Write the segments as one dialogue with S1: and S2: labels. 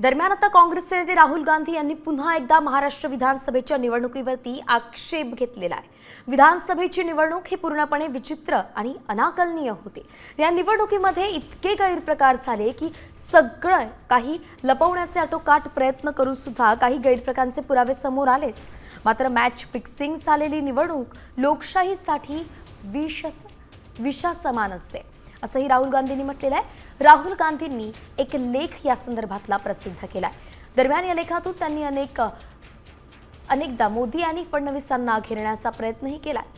S1: दरम्यान आता काँग्रेसचे नेते राहुल गांधी यांनी पुन्हा एकदा महाराष्ट्र विधानसभेच्या निवडणुकीवरती आक्षेप घेतलेला आहे. विधानसभेची निवडणूक ही पूर्णपणे विचित्र आणि अनाकलनीय होती. या निवडणुकीमध्ये इतके गैरप्रकार झाले की सगळं काही लपवण्याचे आटोकाट प्रयत्न करून सुद्धा काही गैरप्रकारांचे पुरावे समोर आलेच. मात्र मॅच फिक्सिंग झालेली निवडणूक लोकशाहीसाठी विष विषासमान असते. असंही राहुल गांधींनी म्हटलेलं आहे. राहुल गांधींनी एक लेख या संदर्भातला प्रसिद्ध केलाय. दरम्यान या लेखातून त्यांनी अनेक अनेकदा मोदी आणि फडणवीसांना घेरण्याचा प्रयत्नही केलाय.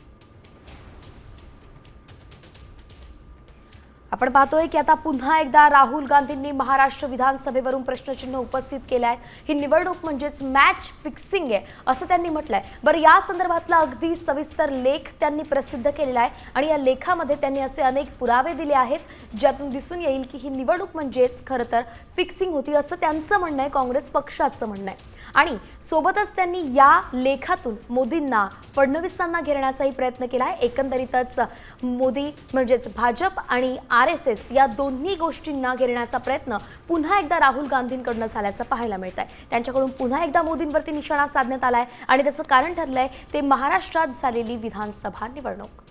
S1: आपण पाहतोय की आता पुन्हा एकदा राहुल गांधींनी महाराष्ट्र विधानसभेवरून प्रश्नचिन्ह उपस्थित केलं आहे ही निवडणूक म्हणजेच मॅच फिक्सिंग आहे असं त्यांनी म्हटलंय. बरं या संदर्भातला अगदी सविस्तर लेख त्यांनी प्रसिद्ध केलेला आहे आणि या लेखामध्ये त्यांनी असे अनेक पुरावे दिले आहेत ज्यातून दिसून येईल की ही निवडणूक म्हणजेच खरं तर फिक्सिंग होती असं त्यांचं म्हणणं आहे काँग्रेस पक्षाचं म्हणणं आहे. आणि सोबतच त्यांनी या लेखातून मोदींना फडणवीसांना घेरण्याचाही प्रयत्न केला आहे. एकंदरीतच मोदी म्हणजेच भाजप आणि आर एस एस या दोन्ही गोष्टींना घेरण्याचा प्रयत्न पुन्हा एकदा राहुल गांधींकडनं झाल्याचं पाहायला मिळत आहे त्यांच्याकडून पुन्हा एकदा मोदींवरती निशाणा साधण्यात आलाय आणि त्याचं कारण ठरलंय ते महाराष्ट्रात झालेली विधानसभा निवडणूक.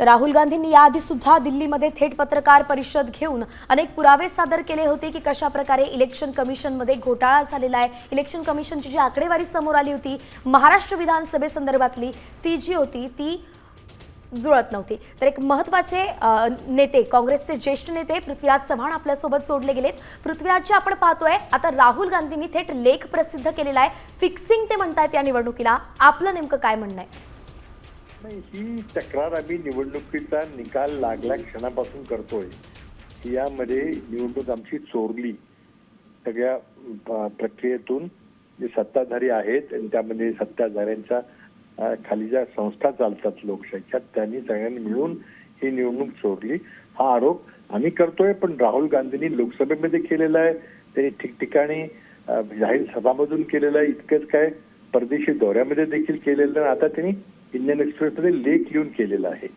S1: तर राहुल गांधींनी याआधी सुद्धा दिल्लीमध्ये थेट पत्रकार परिषद घेऊन अनेक पुरावे सादर केले होते की कशा प्रकारे इलेक्शन कमिशनमध्ये घोटाळा झालेला आहे. इलेक्शन कमिशनची जी आकडेवारी समोर आली होती महाराष्ट्र विधानसभेसंदर्भातली ती जी होती ती जुळत नव्हती. तर एक महत्त्वाचे नेते काँग्रेसचे ज्येष्ठ नेते पृथ्वीराज चव्हाण आपल्यासोबत जोडले गेलेत. पृथ्वीराजजी आपण पाहतोय आता राहुल गांधींनी थेट लेख प्रसिद्ध केलेला आहे. फिक्सिंग ते म्हणतायत या निवडणुकीला. आपलं नेमकं काय म्हणणं आहे?
S2: नाही ही तक्रार आम्ही निवडणुकीचा निकाल लागल्या क्षणापासून करतोय. की यामध्ये निवडणूक आमची चोरली. सगळ्या प्रक्रियेतून जे सत्ताधारी आहेत आणि त्यामध्ये सत्ताधाऱ्यांच्या खाली ज्या संस्था चालतात लोकशाहीच्या त्यांनी सगळ्यांनी मिळून ही निवडणूक चोरली. हा आरोप आम्ही करतोय पण राहुल गांधींनी लोकसभेमध्ये केलेला आहे. त्यांनी ठिकठिकाणी जाहीर सभामधून केलेलं आहे. इतकंच काय परदेशी दौऱ्यामध्ये देखील केलेलं आता त्यांनी इंडियन एक्सप्रेसमध्ये लेख लिहून केलेला आहे.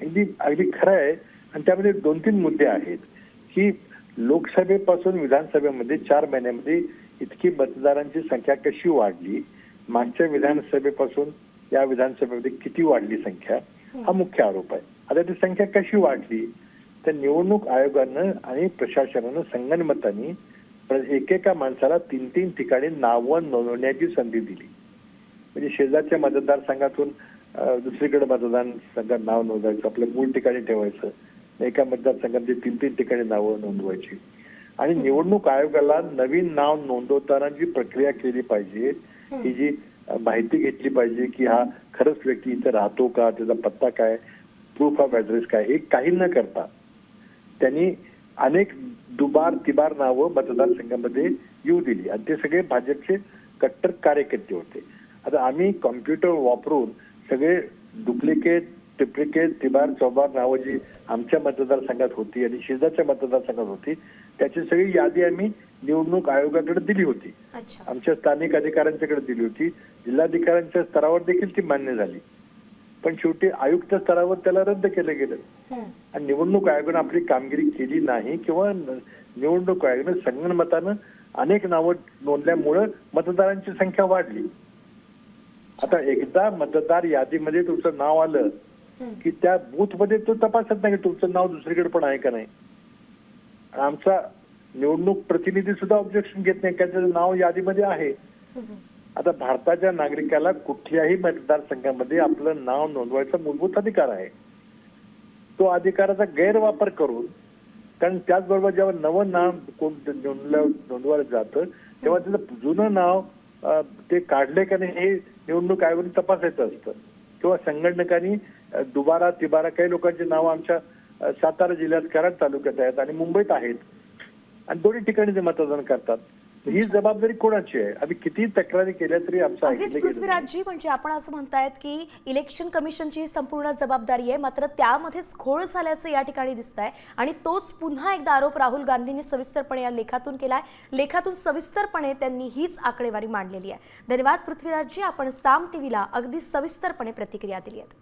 S2: अगदी अगदी खरं आहे. आणि त्यामध्ये दोन तीन मुद्दे आहेत की लोकसभेपासून विधानसभेमध्ये चार महिन्यामध्ये इतकी मतदारांची संख्या कशी वाढली? मागच्या विधानसभेपासून या विधानसभेमध्ये किती वाढली संख्या? हा मुख्य आरोप आहे. आता ती संख्या कशी वाढली? तर निवडणूक आयोगानं आणि प्रशासनानं संगनमतानी प्र- एकेका माणसाला तीन तीन ठिकाणी नावं नोंदवण्याची संधी दिली. म्हणजे शेजारच्या मतदारसंघातून दुसरीकडे मतदान संघात नाव नोंदवायचं आपल्या मूळ ठिकाणी ठेवायचं. एका मतदारसंघात तीन तीन ठिकाणी नावं नोंदवायची. आणि निवडणूक आयोगाला नवीन नाव नोंदवताना जी प्रक्रिया केली पाहिजे ही जी माहिती घेतली पाहिजे की हा खरंच व्यक्ती इथे राहतो का त्याचा पत्ता काय प्रूफ ऑफ ऍड्रेस काय हे काही न करता त्यांनी अनेक दुबार तिबार नावं मतदारसंघामध्ये येऊ दिली. आणि ते सगळे भाजपचे कट्टर कार्यकर्ते होते. आता आम्ही कॉम्प्युटर वापरून सगळे डुप्लिकेट ट्रिप्लिकेट तिबार चौबार नावं जी आमच्या मतदारसंघात होती आणि शेजारच्या मतदारसंघात होती त्याची सगळी यादी आम्ही निवडणूक आयोगाकडे दिली होती. आमच्या स्थानिक अधिकाऱ्यांच्याकडे दिली होती. जिल्हाधिकाऱ्यांच्या स्तरावर देखील ती मान्य झाली. पण शेवटी आयुक्त स्तरावर त्याला रद्द केलं गेलं. आणि निवडणूक आयोगानं आपली कामगिरी केली नाही किंवा निवडणूक आयोगानं संगणमतानं अनेक नावं नोंदल्यामुळं मतदारांची संख्या वाढली. आता एकदा मतदार यादीमध्ये तुमचं नाव आलं. की त्या बूथमध्ये तो तपासत नाही की तुमचं नाव दुसरीकडे पण आहे का नाही. आमचा निवडणूक प्रतिनिधी सुद्धा ऑब्जेक्शन घेत नाही. त्याचं नाव यादीमध्ये आहे. आता भारताच्या नागरिकाला कुठल्याही मतदारसंघामध्ये आपलं नाव नोंदवायचा मूलभूत अधिकार आहे. तो अधिकाराचा गैरवापर करून कारण त्याचबरोबर जेव्हा नवं नाव कोण नोंदवायला जातं तेव्हा त्याचं जुनं नाव ते काढले का नाही हे निवडणूक आयोगाने तपासायचं असतं. किंवा संगणकांनी दुबारा तिबारा काही लोकांची नावं आमच्या सातारा जिल्ह्यात कराड तालुक्यात आहेत आणि मुंबईत आहेत. आणि दोन्ही ठिकाणी ते मतदान करतात. ही जबाबदारी कोणाची आहे? आम्ही किती तक्रारी केल्या तरी आमचं.
S1: पृथ्वीराजजी म्हणजे आपण असं म्हणतायत की इलेक्शन कमिशनची संपूर्ण जबाबदारी आहे मात्र त्यामध्येच घोळ झाल्याचं या ठिकाणी दिसत आहे आणि तोच पुन्हा एकदा आरोप राहुल गांधींनी सविस्तरपणे या लेखातून केलाय. लेखातून सविस्तरपणे त्यांनी हीच आकडेवारी मांडलेली आहे. धन्यवाद पृथ्वीराजजी आपण साम टीव्हीला अगदी सविस्तरपणे प्रतिक्रिया दिली आहेत